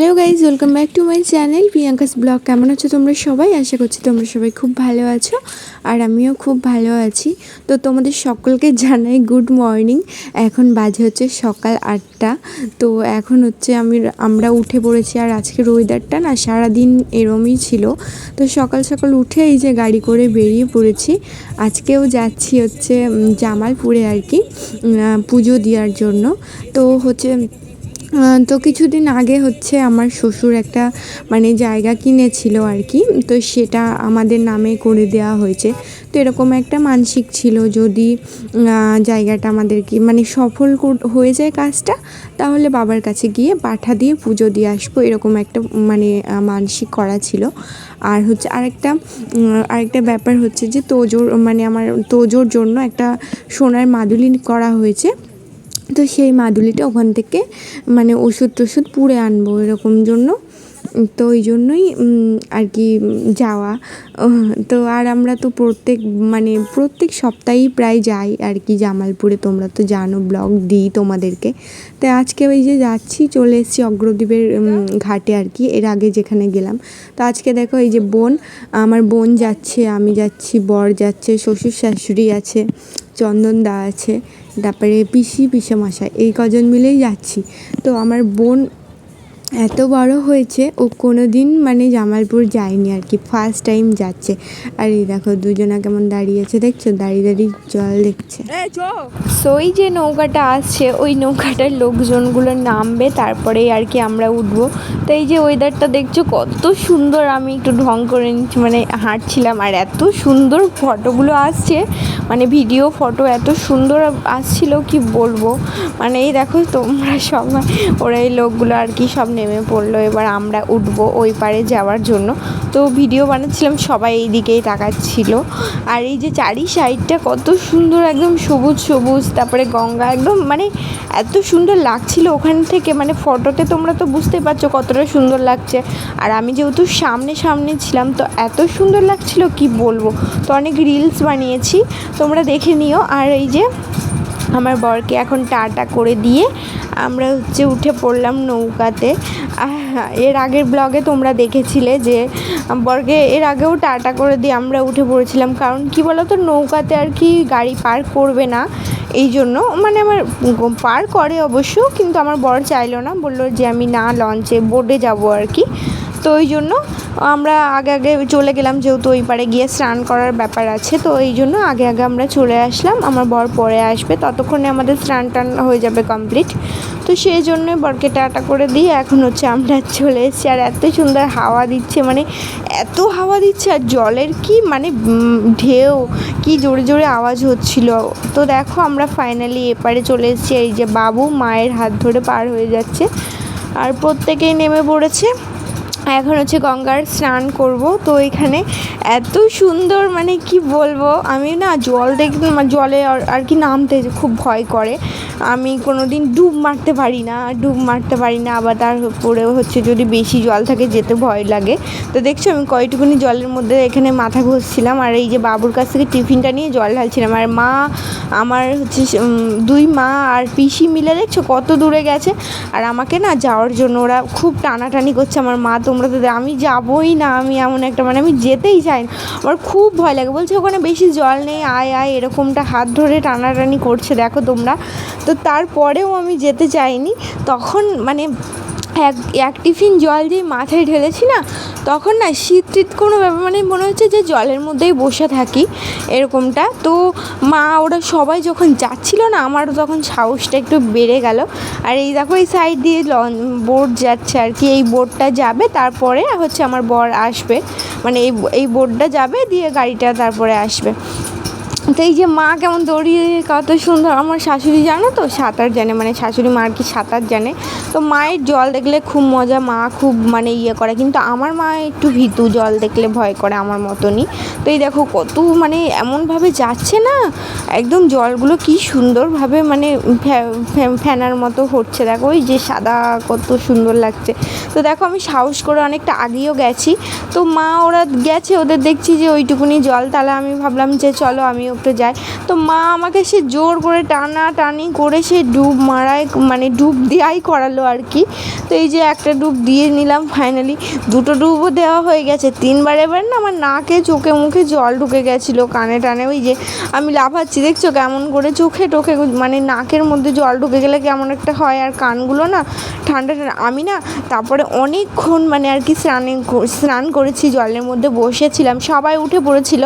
Hello guys, welcome back to my channel Priyanka's vlog. কেমন আছো তোমরা সবাই? আশা করছি তোমরা সবাই খুব ভালো আছো আর আমিও খুব ভালো আছি। তো তোমাদের সকলকে জানাই গুড মর্নিং। এখন বাজে হচ্ছে সকাল আটটা। তো এখন হচ্ছে আমি, আমরা উঠে পড়েছি আর আজকের ওয়েদারটা না সারাদিন এরমই ছিল। তো সকাল সকাল উঠে এই যে গাড়ি করে বেরিয়ে পড়েছি। আজকেও যাচ্ছি হচ্ছে জামালপুরে আর কি পুজো দেওয়ার জন্য। তো হচ্ছে তো কিছুদিন আগে হচ্ছে আমার শ্বশুর একটা মানে জায়গা কিনেছিল আর কি, তো সেটা আমাদের নামে করে দেওয়া হয়েছে। তো এরকম একটা মানসিক ছিল যদি জায়গাটা আমাদেরকে মানে সফল হয়ে যায় কাজটা, তাহলে বাবার কাছে গিয়ে পাঠা দিয়ে পুজো দিয়ে আসব, এরকম একটা মানে মানসিক করা ছিল। আর হচ্ছে আরেকটা আরেকটা ব্যাপার হচ্ছে যে তোজোর মানে আমার তোজোর জন্য একটা সোনার মাদুলি করা হয়েছে। তো সেই মাদুলিটা ওখান থেকে মানে ওষুধ টষুধ পুড়ে আনব এরকম জন্য। তো ওই জন্যই আর কি যাওয়া। তো আর আমরা তো প্রত্যেক মানে প্রত্যেক সপ্তাহেই প্রায় যাই আর কি জামালপুরে। তোমরা তো জানো, ব্লগ দিই তোমাদেরকে। তো আজকে ওই যে যাচ্ছি, চলে এসেছি অগ্রদ্বীপের ঘাটে আর কি, এর আগে যেখানে গেলাম। তো আজকে দেখো এই যে বোন, আমার বোন যাচ্ছে, আমি যাচ্ছি, বর যাচ্ছে, শ্বশুর শাশুড়ি আছে। চন্দন দা আছে তারপরে পিসি পিসেমশাই এই কজন মিলেই যাচ্ছি। তো আমার বোন এত বড় হয়েছে ও কোনো দিন মানে জামালপুর যায়নি আর কি ফার্স্ট টাইম যাচ্ছে। আর এই দেখো দুজনা কেমন দাঁড়িয়ে আছে দেখছ? দাঁড়িয়ে দাঁড়িয়ে জল দেখছে। সো ওই যে নৌকাটা আসছে ওই নৌকাটার লোকজনগুলো নামবে তারপরেই আর কি আমরা উঠবো। তো এই যে ওয়েদারটা দেখছ কত সুন্দর আমি একটু ঢং করে নিচ্ছি মানে হাঁটছিলাম আর এত সুন্দর ফটোগুলো আসছে। মানে ভিডিও ফটো এত সুন্দর আসছিল কি বলব? মানে এই দেখো তোমরা সবাই ওরা এই লোকগুলো আর কি সব নেমে পড়ল, এবার আমরা উঠবো ওই পারে যাওয়ার জন্য। তো ভিডিও বানাচ্ছিলাম, সবাই এই দিকেই তাকাচ্ছিল। আর এই যে চারি সাইডটা কত সুন্দর একদম সবুজ সবুজ, তারপরে গঙ্গা একদম মানে এত সুন্দর লাগছিল ওখান থেকে। মানে ফটোতে তোমরা তো বুঝতে পারছ কতটা সুন্দর লাগছে। আর আমি যেহেতু সামনে সামনে ছিলাম, তো এত সুন্দর লাগছিল, কি বলব? তো অনেক রিলস বানিয়েছি, তোমরা দেখে নিও। আর এই যে আমার বরকে এখন টাটা করে দিয়ে আমরা হচ্ছে উঠে পড়লাম নৌকাতে। এর আগের ব্লগে তোমরা দেখেছিলে যে বরকে এর আগেও টাটা করে দিয়ে আমরা উঠে পড়েছিলাম, কারণ কি বলো তো নৌকাতে আর কি গাড়ি পার করবে না, এই জন্য মানে আমার পার করে অবশ্য, কিন্তু আমার বর চাইলো না, বলল যে আমি না লঞ্চে বোটে যাব আর কি। তো ওই জন্য আমরা আগে আগে চলে গেলাম, যেহেতু ওই পারে গিয়ে স্নান করার ব্যাপার আছে, তো এই জন্য আগে আগে আমরা চলে আসলাম। আমার বর পরে আসবে, ততক্ষণে আমাদের স্নান টান হয়ে যাবে কমপ্লিট তো সেই জন্যই বরকে টাটা করে দিয়ে এখন হচ্ছে আমরা চলে এসেছি। আর এত সুন্দর হাওয়া দিচ্ছে মানে এত হাওয়া দিচ্ছে, আর জলের কি মানে ঢেউ, কি জোরে জোরে আওয়াজ হচ্ছিল। তো দেখো আমরা ফাইনালি এপারে চলে এসেছি। এই যে বাবু মায়ের হাত ধরে পার হয়ে যাচ্ছে। আর প্রত্যেকেই নেমে পড়েছে। এখন হচ্ছে গঙ্গার স্নান করব। তো এখানে এত সুন্দর মানে কি বলব? আমি না জল দেখতে জলে আর- কি নামতে খুব ভয় করে। আমি কোনো দিন ডুব মারতে পারি না, ডুব মারতে পারি না। আবার তার তারপরে হচ্ছে যদি বেশি জল থাকে যেতে ভয় লাগে। তো দেখছ আমি কয়টুকুনি জলের মধ্যে এখানে মাথা ঘষছিলাম। আর এই যে বাবুর কাছ থেকে টিফিনটা নিয়ে জল ঢালছিলাম। আর মা, আমার হচ্ছে দুই মা আর পিসি মিলে দেখছ কত দূরে গেছে। আর আমাকে না যাওয়ার জন্য ওরা খুব টানাটানি করছে। আমার মা তোমরা তো আমি যাবই না, আমি এমন একটা মানে আমি যেতেই চাই না। আমার খুব ভয় লাগে। বলছে ওখানে বেশি জল নেই, আয় আয়, এরকমটা হাত ধরে টানাটানি করছে, দেখো তোমরা। তো তারপরেও আমি যেতে চাইনি। তখন মানে এক এক টিফিন জল যেই মাথায় ঢেলেছি না, তখন না শীত টিত কোনো ব্যাপার মানে মনে হচ্ছে যে জলের মধ্যেই বসে থাকি, এরকমটা। তো মা, ওরা সবাই যখন যাচ্ছিল না, আমারও তখন সাহসটা একটু বেড়ে গেল। আর এই দেখো, এই সাইড দিয়ে বোট যাচ্ছে আর কি, এই বোটটা যাবে, তারপরে হচ্ছে আমার বর আসবে। মানে এই এই বোটটা যাবে, দিয়ে গাড়িটা তারপরে আসবে। তো এই যে মা কেমন দৌড়িয়ে কত সুন্দর, আমার শাশুড়ি জানো তো, সাঁতার জানে মানে শাশুড়ি মা আর কি সাঁতার জানে। তো মায়ের জল দেখলে খুব মজা, মা খুব মানে ইয়ে করে, কিন্তু আমার মা একটু ভীতু জল দেখলে ভয় করে আমার মতনই। তো এই দেখো কত মানে এমনভাবে যাচ্ছে না, একদম জলগুলো কি সুন্দরভাবে মানে ফ্যা- ফ্যা- মতো হচ্ছে। দেখো ওই যে সাদা কত সুন্দর লাগছে। তো দেখো আমি সাহস করে অনেকটা আগেও গেছি। তো মা ওরা গেছে, ওদের দেখছি যে ওইটুকুনি জল, তাহলে আমি ভাবলাম যে চলো আমিও একটু যায়। তো মা আমাকে সে জোর করে টানা টানি করে সে ডুব মারায় মানে ডুব দেওয়াই করালো আর কি। তো এই যে একটা ডুব দিয়ে নিলাম ফাইনালি দুটো ডুবও দেওয়া হয়ে গেছে। তিনবার এবার না আমার নাকে, চোখে, মুখে জল ঢুকে গেছিল কানে টানে। ওই যে আমি লাফাচ্ছি, দেখছ কেমন করে চোখে টোখে মানে নাকের মধ্যে জল ঢুকে গেলে কেমন একটা হয়। আর কানগুলো না ঠান্ডা ঠান্ডা। আমি না তারপরে অনেকক্ষণ মানে আর কি স্নানে স্নান করেছি, জলের মধ্যে বসেছিলাম। সবাই উঠে পড়েছিল।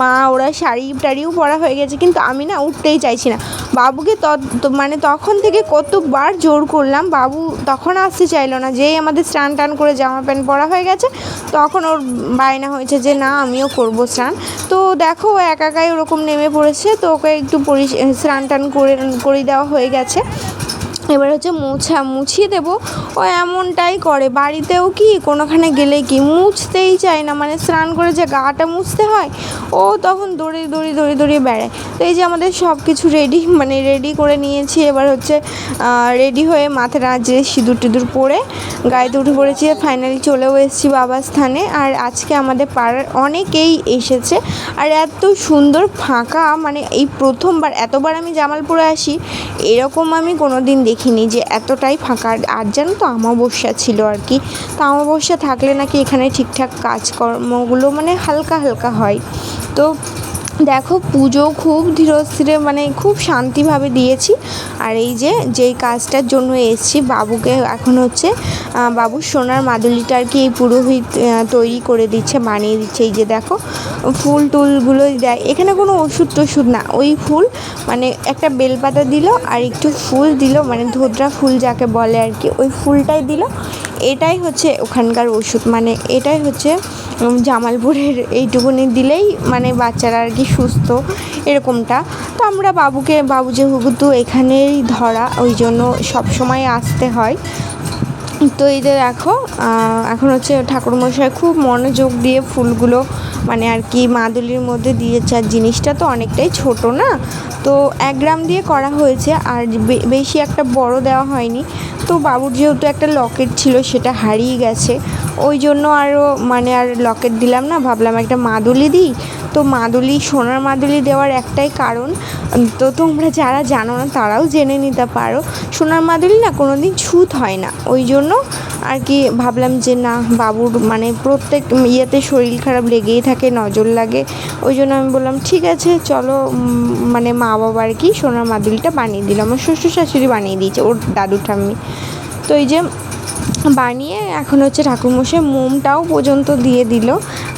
মা ওরা শাড়ি টাড়িও পরা হয়ে গেছে, কিন্তু আমি না উঠতেই চাইছি না। বাবুকে তত মানে তখন থেকে কতবার জোর করলাম, বাবু তখন আসতে চাইলো না। যেই আমাদের স্নান টান করে জামা প্যান্ট পরা হয়ে গেছে, তখন ওর বায়না হয়েছে যে, না, আমিও করব স্নান। তো দেখো, ও একাকাই ওরকম নেমে পড়েছে, তো ওকে একটু পরি, স্নান টান করে করে দেওয়া হয়ে গেছে। এবার হচ্ছে মোছা, মুছিয়ে দেবো। ও এমনটাই করে। বাড়িতেও কি, কোনোখানে গেলে কি? মুছতেই চায় না। মানে স্নান করে যে গাটা মুছতে হয়, ও তখন দড়ি দড়ি দড়ি দৌড়িয়ে বেড়ায়। তো এই যে আমাদের সব কিছু রেডি মানে রেডি করে নিয়েছি। এবার হচ্ছে রেডি হয়ে মাথা নাচে সিঁদুর টিঁদুর পরে গায়ে উঠে পড়েছি ফাইনালি চলেও এসেছি বাবার স্থানে। আর আজকে আমাদের পাড়ার অনেকেই এসেছে। আর এত সুন্দর ফাঁকা মানে এই প্রথমবার, এতবার আমি জামালপুরে আসি, এরকম আমি কোনো দিন দেখিনি যে এতটাই ফাঁকা। আর জানো তো অমাবস্যা ছিল আর কি। তো অমাবস্যা থাকলে নাকি এখানে ঠিকঠাক কাজকর্মগুলো মানে হালকা হালকা হয়। তো দেখো পুজো খুব ধীরস্থিরে মানে খুব শান্তিভাবে দিয়েছি। আর এই যে, যেই কাজটার জন্য এসেছি, বাবুকে এখন হচ্ছে বাবুর সোনার মাদুলিটা আর কি এই পুরোহিত তৈরি করে দিচ্ছে, বানিয়ে দিচ্ছে। এই যে দেখো, ফুল টুলগুলো দেয়। এখানে কোনো ওষুধ টষুধ না, ওই ফুল মানে একটা বেলপাতা দিল আর একটু ফুল দিল মানে ধোদ্রা ফুল যাকে বলে আর কি, ওই ফুলটাই দিল। এটাই হচ্ছে ওখানকার ওষুধ মানে এটাই হচ্ছে জামালপুরের এইটুকুনি দিলেই মানে বাচ্চারা আর কি সুস্থ, এরকমটা। তো আমরা বাবুকে, বাবু যেহেতু এখানেই ধরা, ওই জন্য সবসময় আসতে হয়। তো এই যে দেখো এখন হচ্ছে ঠাকুরমশাই খুব মনোযোগ দিয়ে ফুলগুলো মানে আর কি মাদুলির মধ্যে দিয়েছে। আর জিনিসটা তো অনেকটাই ছোট না? তো এক গ্রাম দিয়ে করা হয়েছে, আর বেশি একটা বড় দেওয়া হয়নি। তো বাবুর যেহেতু একটা লকেট ছিল, সেটা হারিয়ে গেছে। ওই জন্য আরও মানে আর লকেট দিলাম না, ভাবলাম একটা মাদুলি দিই। তো মাদুলি, সোনার মাদুলি দেওয়ার একটাই কারণ তো তোমরা যারা জানো না, তারাও জেনে নিতে পারো। সোনার মাদুলি না কোনো দিন ছুত হয় না। ওই জন্য আর কি ভাবলাম যে না, বাবুর মানে প্রত্যেক ইয়েতে শরীর খারাপ লেগেই থাকে, নজর লাগে। ওই জন্য আমি বললাম, ঠিক আছে, চলো। মানে মা বাবা আর কি সোনার মাদুলিটা বানিয়ে দিল। আমার শ্বশুর শাশুড়ি বানিয়ে দিয়েছে, ওর দাদু ঠাম্মি। তো এই যে বানিয়ে এখন হচ্ছে ঠাকুরমশাই মোমটাও পর্যন্ত দিয়ে দিল।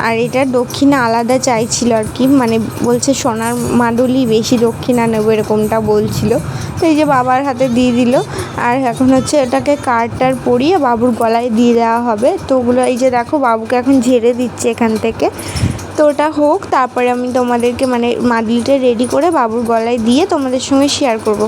আর এটা দক্ষিণা আলাদা চাইছিল আর কি মানে বলছে সোনার মাদুলি বেশি দক্ষিণা নেব এরকমটা বলছিল। তো এই যে বাবার হাতে দিয়ে দিল। আর এখন হচ্ছে এটাকে কার্ডটার পরিয়ে বাবুর গলায় দিয়ে দেওয়া হবে। তো ওগুলো এই যে দেখো, বাবুকে এখন ঝেড়ে দিচ্ছে এখান থেকে। তো ওটা হোক, তারপরে আমি তোমাদেরকে মানে মাদুলিটা রেডি করে বাবুর গলায় দিয়ে তোমাদের সঙ্গে শেয়ার করব।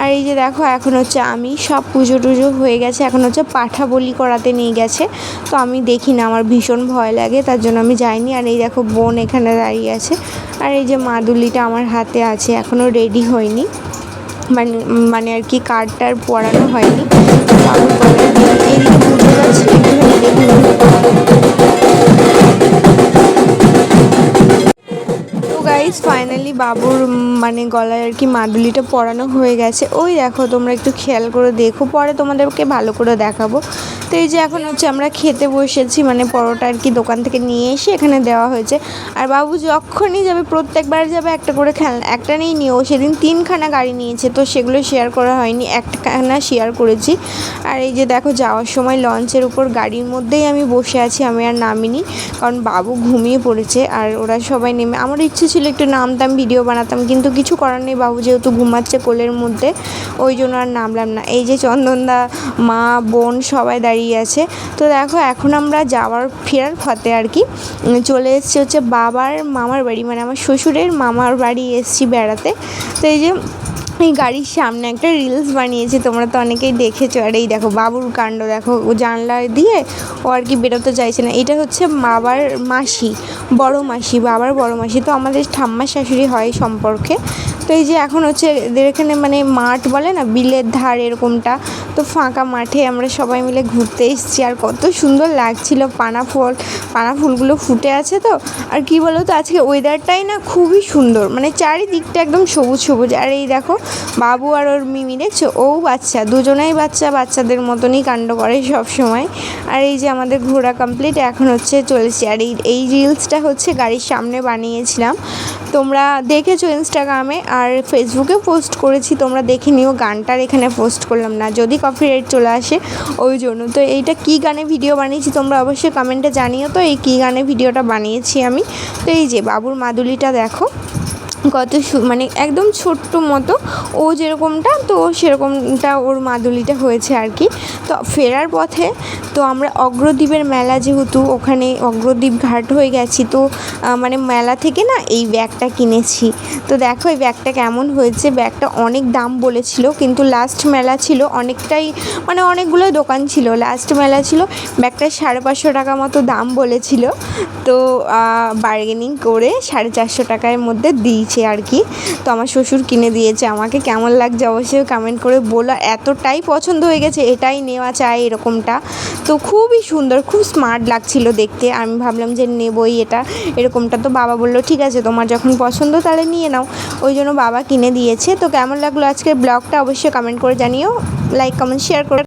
আর এই যে দেখো, এখন হচ্ছে আমি সব পুজো টুজো হয়ে গেছে, এখন হচ্ছে পাঠা বলি করাতে নিয়ে গেছে। তো আমি দেখি না, আমার ভীষণ ভয় লাগে, তার জন্য আমি যাইনি। আর এই দেখো, বোন এখানে দাঁড়িয়ে আছে। আর এই যে মাদুলিটা আমার হাতে আছে এখনও রেডি হয়নি। মানে মানে আর কি কার্ডটার পড়ানো হয়নি। গাইজ ফাইনালি বাবুর মানে গলায় আর কি মাদুলিটা পরানো হয়ে গেছে। ওই দেখো, তোমরা একটু খেয়াল করে দেখো, পরে তোমাদেরকে ভালো করে দেখাবো। তো এই যে এখন হচ্ছে আমরা খেতে বসেছি মানে পরোটা আর কি দোকান থেকে নিয়ে এসে এখানে দেওয়া হয়েছে। আর বাবু যখনই যাবে, প্রত্যেকবার যাবে একটা করে খেলনা, একটা নিয়ে নিয়েও, সেদিন তিনখানা গাড়ি নিয়েছে, তো সেগুলো শেয়ার করা হয়নি একটাখানা শেয়ার করেছি। আর এই যে দেখো, যাওয়ার সময় লঞ্চের উপর গাড়ির মধ্যেই আমি বসে আছি, আমি আর নামিনি, কারণ বাবু ঘুমিয়ে পড়েছে, আর ওরা সবাই নেমে, আমার ইচ্ছে ছিল একটু নামতাম ভিডিও বানাতাম, কিন্তু কিছু করার নেই, বাবু যেহেতু ঘুমাচ্ছে কোলের মধ্যে, ওই জন্য আর নামলাম না। এই যে চন্দনদা মা, বোন সবাই দাঁড়িয়ে আছে তো দেখো, এখন আমরা যাওয়ার ফেরার পথে আর কি চলে এসেছি হচ্ছে বাবার মামার বাড়ি মানে আমার শ্বশুরের মামার বাড়ি এসেছি বেড়াতে। তো এই যে, এই গাড়ির সামনে একটা রিলস বানিয়েছি, তোমরা তো অনেকেই দেখেছ। আর এই দেখো, বাবুর কাণ্ড, দেখো জানলা দিয়ে ও আর কি বেরোতে চাইছে না। এটা হচ্ছে বাবার মাসি, বড় মাসি, বাবার বড় মাসি। তো আমাদের ঠাম্মার শাশুড়ি হয় সম্পর্কে। এই যে এখন হচ্ছে এদের এখানে মানে মাঠ বলে না, বিলের ধার এরকমটা। তো ফাঁকা মাঠে আমরা সবাই মিলে ঘুরতে এসেছি। আর কত সুন্দর লাগছিল পানা ফল, পানা ফুলগুলো ফুটে আছে তো। আর কি বলো তো আজকে ওয়েদারটাই না খুবই সুন্দর। মানে চারিদিকটা একদম সবুজ সবুজ। আর এই দেখো, বাবু আর ওর মিমি দেখছ? ও বাচ্চা, দুজনেই বাচ্চা, বাচ্চাদের মতনই কাণ্ড করে সব সময় আর এই যে আমাদের ঘোরা কমপ্লিট এখন হচ্ছে চলেছি আর এই এই রিলসটা হচ্ছে গাড়ির সামনে বানিয়েছিলাম। তোমরা দেখেছ ইনস্টাগ্রামে আর ফেসবুকে পোস্ট করেছি, তোমরা দেখে নিও, গানটার এখানে পোস্ট করলাম না, যদি কপিরাইট চলে আসে, ওই জন্য। তো এইটা কী গানে ভিডিও বানিয়েছি, তোমরা অবশ্যই কমেন্টে জানিও। তো এই কী গানে ভিডিওটা বানিয়েছি আমি, তো এই যে বাবুর মাদুলিটা দেখো। কত মানে একদম ছোট্ট মতো। ও যেরকমটা, তো সেরকমটা ওর মাদুলিটা হয়েছে আর কি। তো ফেরার পথে, তো আমরা অগ্রদ্বীপের মেলা যেহেতু ওখানে অগ্রদ্বীপ ঘাট হয়ে গেছি, তো মানে মেলা থেকে না এই ব্যাগটা কিনেছি। তো দেখো এই ব্যাগটা কেমন হয়েছে, ব্যাগটা অনেক দাম বলেছিল, কিন্তু লাস্ট মেলা ছিল, অনেকটাই মানে অনেকগুলো দোকান ছিল। লাস্ট মেলা ছিল, ব্যাগটা সাড়ে পাঁচশো টাকা মতো দাম বলেছিল। তো বার্গেনিং করে সাড়ে চারশো টাকার মধ্যে দিয়েছে। আর কি। তো আমার শ্বশুর কিনে দিয়েছে। আমাকে কেমন লাগছে অবশ্যই কমেন্ট করে বলো। এতটাই পছন্দ হয়ে গেছে, এটাই নেওয়া চাই এরকমটা। তো খুবই সুন্দর, খুব স্মার্ট লাগছিল দেখতে। আমি ভাবলাম যে নেবই এটা। এরকমটা তো বাবা বলল, ঠিক আছে, তোমার যখন পছন্দ তাহলে নিয়ে নাও। ওই জন্য বাবা কিনে দিয়েছে। তো কেমন লাগল আজকের ব্লগটা অবশ্যই কমেন্ট করে জানিও। লাইক কমেন্ট শেয়ার করে